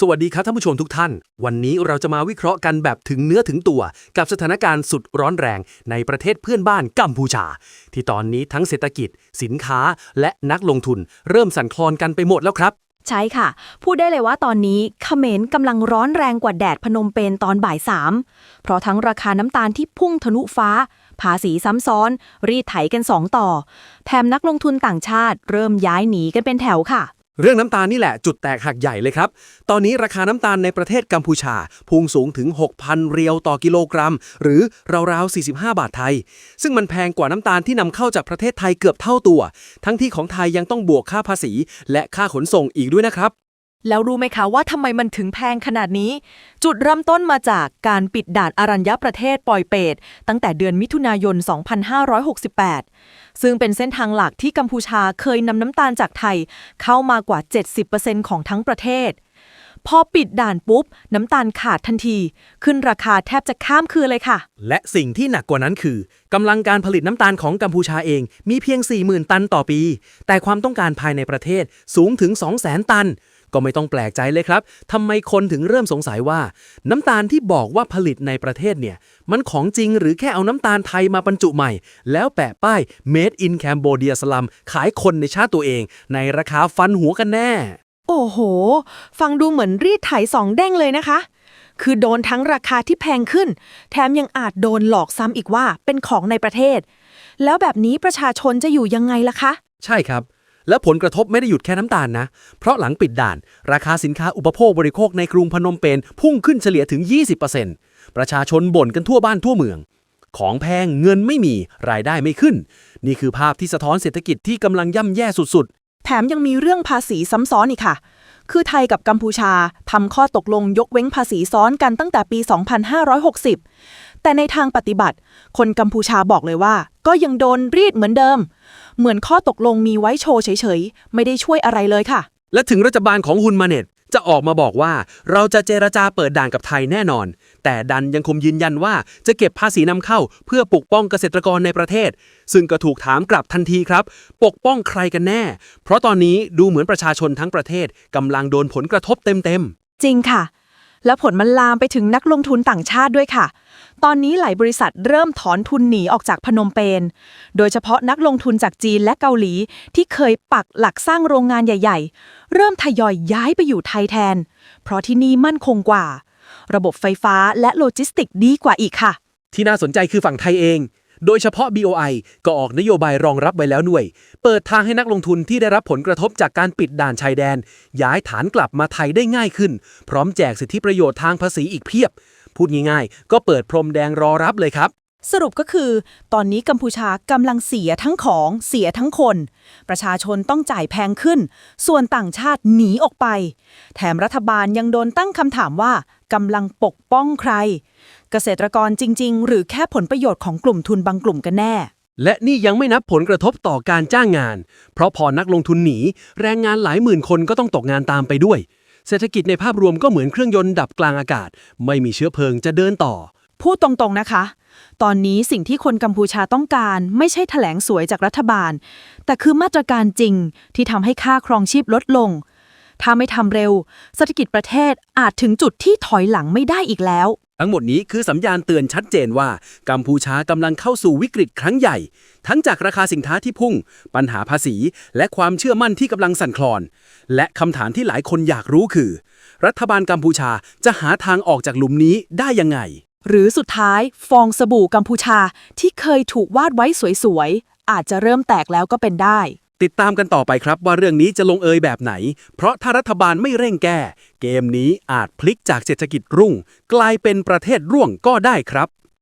สวัสดีครับท่านผู้ชมทุกท่าน วันนี้เราจะมาวิเคราะห์กันแบบถึงเนื้อถึงตัว กับสถานการณ์สุดร้อนแรงในประเทศเพื่อนบ้านกัมพูชา ที่ตอนนี้ทั้งเศรษฐกิจ สินค้า และนักลงทุน เริ่มสั่นคลอนกันไปหมดแล้วครับ ใช่ค่ะ พูดได้เลยว่าตอนนี้เขมรกำลังร้อนแรงกว่าแดดพนมเปญตอนบ่ายสามเพราะทั้งราคาน้ำตาลที่พุ่งทะลุฟ้า ภาษีซ้ำซ้อน รีดไถกันสองต่อแถมนักลงทุนต่างชาติ เริ่มย้ายหนีกันเป็นแถวค่ะ เรื่องน้ำตาลนี่แหละจุดแตกหักใหญ่เลยครับ ตอนนี้ราคาน้ำตาลในประเทศกัมพูชา พุ่งสูงถึง 6,000 เรียวต่อกิโลกรัม หรือราวๆ 45 บาทไทย ซึ่งมันแพงกว่าน้ำตาลที่นำเข้าจากประเทศไทยเกือบเท่าตัว ทั้งที่ของไทยยังต้องบวกค่าภาษี และค่าขนส่งอีกด้วยนะครับ แล้วรู้ไหมคะว่าทำไมมันถึงแพงขนาดนี้ จุดเริ่มต้นมาจากการปิดด่านอารัญญประเทศปอยเปต ตั้งแต่เดือนมิถุนายน 2568 ซึ่งเป็นเส้นทางหลักที่กัมพูชาเคยนำน้ำตาลจากไทย เข้ามากว่า 70%ของทั้งประเทศ พอปิดด่านปุ๊บ น้ำตาลขาดทันที ขึ้นราคาแทบจะข้ามคืนเลยค่ะ และสิ่งที่หนักกว่านั้นคือกำลังการผลิตน้ำตาลของกัมพูชาเองมีเพียง 40,000 ตันต่อปี แต่ความต้องการภายในประเทศสูงถึง 200,000 ตัน ก็ไม่ต้องแปลกใจเลยครับทำไมคนถึงเริ่มสงสัยว่า น้ำตาลที่บอกว่าผลิตในประเทศเนี่ย มันของจริงหรือแค่เอาน้ำตาลไทยมาบรรจุใหม่ แล้วแปะป้าย Made in Cambodia Slum ขายคนในชาติตัวเอง ในราคาฟันหัวกันแน่ โอ้โห ฟังดูเหมือนรีดไถสองเด้งเลยนะคะ คือโดนทั้งราคาที่แพงขึ้น แถมยังอาจโดนหลอกซ้ำอีกว่าเป็นของในประเทศ แล้วแบบนี้ประชาชนจะอยู่ยังไงล่ะคะ ใช่ครับ และผลกระทบไม่ได้หยุดแค่น้ำตาลนะ เพราะหลังปิดด่าน ราคาสินค้าอุปโภคบริโภคในกรุงพนมเปญพุ่งขึ้นเฉลี่ยถึง 20%ประชาชนบ่นกันทั่วบ้านทั่วเมือง ของแพงเงินไม่มีรายได้ไม่ขึ้น นี่คือภาพที่สะท้อนเศรษฐกิจที่กำลังย่ำแย่สุดๆ แถมยังมีเรื่องภาษีซ้ำซ้อนอีกค่ะ คือไทยกับกัมพูชาทำข้อตกลงยกเว้นภาษีซ้อนกันตั้งแต่ปี 2560 แต่ในทางปฏิบัติ คนกัมพูชาบอกเลยว่า ก็ยังโดนรีดเหมือนเดิม เหมือนข้อตกลงมีไว้โชว์เฉยๆ ไม่ได้ช่วยอะไรเลยค่ะๆและถึงรัฐบาลของฮุนมาเน็ตจะออกมาบอกว่าเราจะเจรจาเปิดด่านกับไทยแน่นอน แต่ดันยังคงยืนยันว่าจะเก็บภาษีนำเข้า เพื่อปกป้องเกษตรกรในประเทศ ซึ่งก็ถูกถามกลับทันทีครับ ปกป้องใครกันแน่ เพราะตอนนี้ดูเหมือนประชาชนทั้งประเทศกำลังโดนผลกระทบเต็มๆจริงค่ะ แล้วผลมันลามไปถึงนักลงทุนต่างชาติด้วยค่ะ ตอนนี้หลายบริษัทเริ่มถอนทุนหนีออกจากพนมเปญ โดยเฉพาะนักลงทุนจากจีนและเกาหลี ที่เคยปักหลักสร้างโรงงานใหญ่ ๆ เริ่มทยอยย้ายไปอยู่ไทยแทน เพราะที่นี่มั่นคงกว่า ระบบไฟฟ้าและโลจิสติกดีกว่าอีกค่ะ ที่น่าสนใจคือฝั่งไทยเอง โดยเฉพาะ BOI ก็ออกนโยบายรองรับไว้แล้วด้วย เปิดทางให้นักลงทุนที่ได้รับผลกระทบจากการปิดด่านชายแดน ย้ายฐานกลับมาไทยได้ง่ายขึ้น พร้อมแจกสิทธิประโยชน์ทางภาษีอีกเพียบ พูดง่ายๆ ก็เปิดพรมแดงรอรับเลยครับ สรุปก็คือ ตอนนี้กัมพูชากำลังเสียทั้งของเสียทั้งคน ประชาชนต้องจ่ายแพงขึ้น ส่วนต่างชาติหนีออกไป แถมรัฐบาลยังโดนตั้งคำถามว่า กำลังปกป้องใคร เกษตรกรจริง ๆ หรือแค่ผลประโยชน์ของกลุ่มทุนบางกลุ่มกันแน่ และนี่ยังไม่นับผลกระทบต่อการจ้างงาน เพราะพอนักลงทุนหนี แรงงานหลายหมื่นคนก็ต้องตกงานตามไปด้วย เศรษฐกิจในภาพรวมก็เหมือนเครื่องยนต์ดับกลางอากาศ ไม่มีเชื้อเพลิงจะเดินต่อ พูดตรงๆนะคะ ตอนนี้สิ่งที่คนกัมพูชาต้องการไม่ใช่แถลงสวยจากรัฐบาล แต่คือมาตรการจริงที่ทำให้ค่าครองชีพลดลง ถ้าไม่ทำเร็ว เศรษฐกิจประเทศอาจถึงจุดที่ถอยหลังไม่ได้อีกแล้ว ทั้งหมดนี้คือสัญญาณเตือนชัดเจนว่า กัมพูชากำลังเข้าสู่วิกฤตครั้งใหญ่ ทั้งจากราคาสินค้าที่พุ่ง ปัญหาภาษี และความเชื่อมั่นที่กำลังสั่นคลอน และคำถามที่หลายคนอยากรู้คือ รัฐบาลกัมพูชาจะหาทางออกจากหลุมนี้ได้ยังไง หรือสุดท้ายฟองสบู่กัมพูชาที่เคยถูกวาดไว้สวยๆอาจจะเริ่มแตกแล้วก็เป็นได้ ติดตามกันต่อไปครับว่าเรื่องนี้จะลงเอยแบบไหน เพราะถ้ารัฐบาลไม่เร่งแก้ เกมนี้อาจพลิกจากเศรษฐกิจรุ่ง กลายเป็นประเทศร่วงก็ได้ครับ